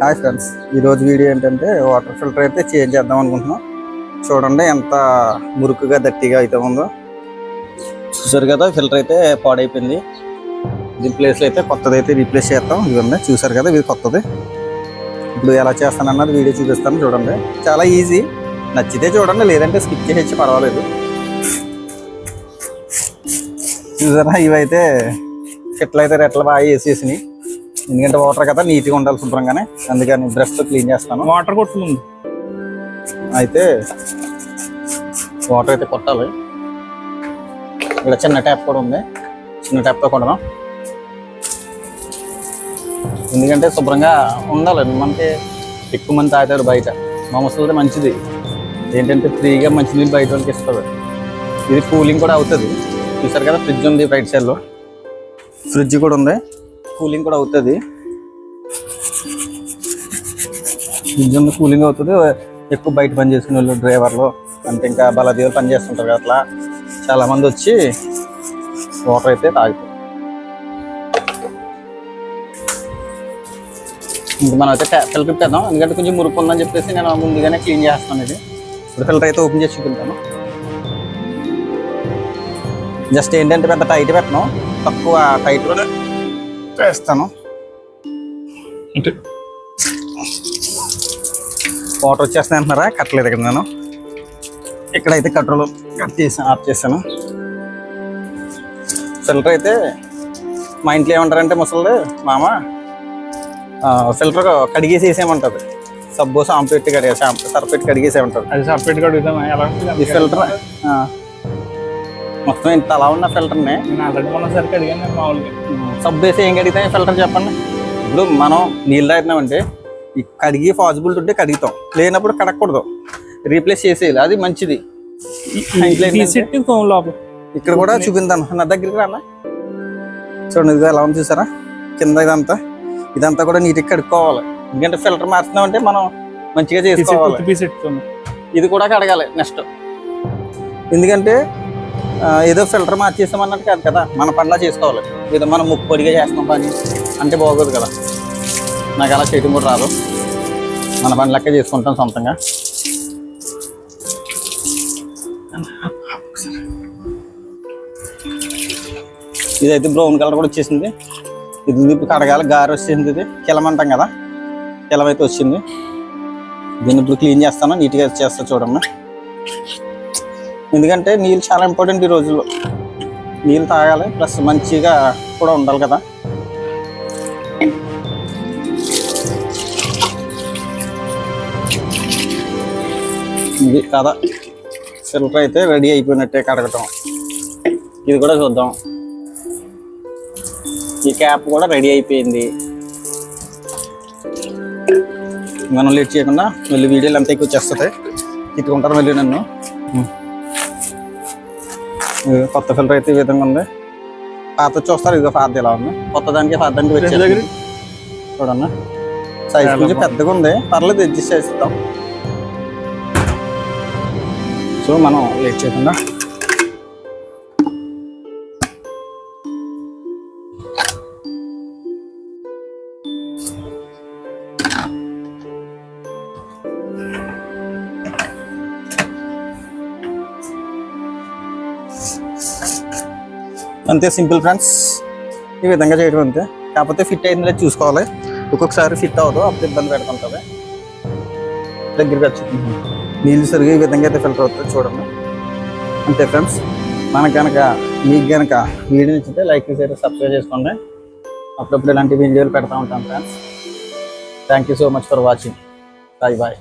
Hi friends ఈరోజు video ఏంటంటే water filter అయితే చేంజ్ చేద్దాం అనుకుంటున్నాం. చూడండి ఎంత మురుకుగా దట్టిగా అయితే ఉందో. చూసారు కదా ఫిల్టర్ అయితే పాడైపోయింది. దీని ప్లేస్లో అయితే కొత్తది అయితే రీప్లేస్ చేస్తాం. ఇదిగోండి చూసారు కదా ఇది కొత్తది. ఇప్పుడు ఎలా చేస్తానన్నది వీడియో చూపిస్తాను చూడండి. చాలా ఈజీ నచ్చితే చూడండి లేదంటే స్కిప్ చేసి పర్వాలేదు. చూసారా ఇవైతే ఫిట్లు అయితే రెట్లు బాగా వేసేసినాయి. ఎందుకంటే వాటర్ కదా నీట్గా ఉండాలి శుభ్రంగానే. అందుకని బ్రష్తో క్లీన్ చేస్తాను. వాటర్ కొట్టుకుంది. అయితే వాటర్ అయితే కొట్టాలి. ఇక్కడ చిన్న ట్యాప్ కూడా ఉంది. చిన్న ట్యాప్తో కొడదాం. ఎందుకంటే శుభ్రంగా ఉండాలి. మనకి ఎక్కువ మంది తాగుతారు బయట. మా మంచిది. ఏంటంటే ఫ్రీగా మంచినీళ్ళు బయట వాళ్ళకి ఇస్తుంది. ఇది కూలింగ్ కూడా అవుతుంది. చూసారు కదా ఫ్రిడ్జ్ ఉంది రైట్ సైడ్లో ఫ్రిడ్జ్ కూడా ఉంది. కూలింగ్ కూడా అవుతుంది. ఇంజన్ కూలింగ్ అవుతుంది. ఎక్కువ బయట పని చేసుకునే వాళ్ళు డ్రైవర్లు అంటే ఇంకా బలదేవులు పని చేస్తుంటారు కదా అట్లా. చాలామంది వచ్చి వాటర్ అయితే తాగుతారు. ఇంక మనం అయితే ఫిల్టర్ పెట్టేద్దాం ఎందుకంటే కొంచెం మురుకు ఉందని చెప్పేసి నేను ముందుగానే క్లీన్ చేస్తాను ఇది. ఇప్పుడు ఫిల్టర్ అయితే ఓపెన్ చేసి చూపిస్తాను జస్ట్ ఏంటంటే పెద్ద టైట్ పెట్టను. తక్కువ టైట్ వేస్తాను అంటే వాటర్ వచ్చేస్తాయి అంటున్నారా? కట్టలేదు ఇక్కడ నేను. ఇక్కడైతే కట్టలు కట్ చేసాను ఆఫ్ చేశాను. ఫిల్టర్ అయితే మా ఇంట్లో ఏమంటారంటే ముసలి మామ ఫిల్టర్ కడిగేసి వేసేయమంటుంది సబ్బు షాంపూ పెట్టి కడిగే షాంపూ సర్ఫ్ పెట్టి కడిగేసేయమంటుంది. అది సపరేట్గా అడుగుతాం ఎలా ఉంటుంది? ఈ ఫిల్టర్ మొత్తం ఇంత అలా ఉన్న ఫిల్టర్ని సరికి అడిగాను నేను మామూలుగా. సబ్బు వేసి ఏం కడిగితే ఫిల్టర్ చెప్పండి. ఇప్పుడు మనం నీళ్ళు తాగినామంటే ఈ కడిగి పాసిబిలిటీ ఉంటే కడుగుతాం. లేనప్పుడు కడగకూడదు. రీప్లేస్ చేసేయాలి. అది మంచిది. ఇక్కడ కూడా చూపిందాను నా దగ్గరికి రానా? చూడండి ఇది ఎలా ఉంది చూసారా? కింద ఇదంతా. ఇదంతా కూడా నీట్గా కడుక్కోవాలి. ఎందుకంటే ఫిల్టర్ మార్చున్నామంటే మనం మంచిగా చేసుకోవాలి. ఇది కూడా కడగాలి నెక్స్ట్. ఎందుకంటే ఏదో ఫిల్టర్ మార్చేసామన్నట్టు కాదు కదా. మన పనిలా చేసుకోవాలి. ఏదో మనం ముక్కు పొడిగా చేస్తాం పని. అంటే బాగోదు కదా. నాకు అలా చేయడం కూడా రాదు. మన పని లెక్క చేసుకుంటాం సొంతంగా. ఇదైతే బ్రౌన్ కలర్ కూడా వచ్చేసింది. ఇది ఇప్పుడు కడగాలి. గారు వచ్చేసింది ఇది. కిలమంటాం కదా. కిలమైతే వచ్చింది. దీన్ని ఇప్పుడు క్లీన్ చేస్తాను. నీట్గా చేస్తా చూడమ్మా. ఎందుకంటే నీళ్ళు చాలా ఇంపార్టెంట్ ఈ రోజుల్లో. నీళ్ళు తాగాలి ప్లస్ మంచిగా కూడా ఉండాలి కదా. ఇది కదా ఫిల్టర్ అయితే రెడీ అయిపోయినట్టే కడగటం. ఇది కూడా చూద్దాం. ఈ క్యాప్ కూడా రెడీ అయిపోయింది. మనం లేట్ చేయకుండా మళ్ళీ వీడియోలు అంతా ఎక్కువ చేస్తుంది. తిట్టుకుంటారు మళ్ళీ నన్ను. కొత్త ఫిల్టర్ అయితే ఈ విధంగా ఉంది. పాత చూస్తారు ఇదిగో పాత ఇలా ఉంది. కొత్త దానికి పాత దానికి వచ్చేది? చూడన్నా సైజ్ కొంచెం. పెద్దగా ఉంది. పర్లేదు అడ్జస్ట్ చేస్తాం సో మనం లేట్ చేయకుండా అంతే సింపుల్ ఫ్రెండ్స్. ఈ విధంగా చేయడం అంతే. కాకపోతే ఫిట్ అయిందో చూసుకోవాలి. ఒక్కొక్కసారి ఫిట్ అవ్వదు అప్పుడు ఇబ్బంది పెడుతుంటుంది దగ్గరికి వచ్చి. నీళ్ళు సరిగా ఈ విధంగా అయితే ఫిల్టర్ అవుతుంది చూడండి. అంతే ఫ్రెండ్స్. మనకు కనుక మీకు కనుక వీడియో నచ్చితే లైక్ చేసి సబ్స్క్రైబ్ చేసుకోండి. అప్పుడప్పుడు ఇలాంటి వీడియోలు పెడతా ఉంటాను friends thank you so much for watching bye bye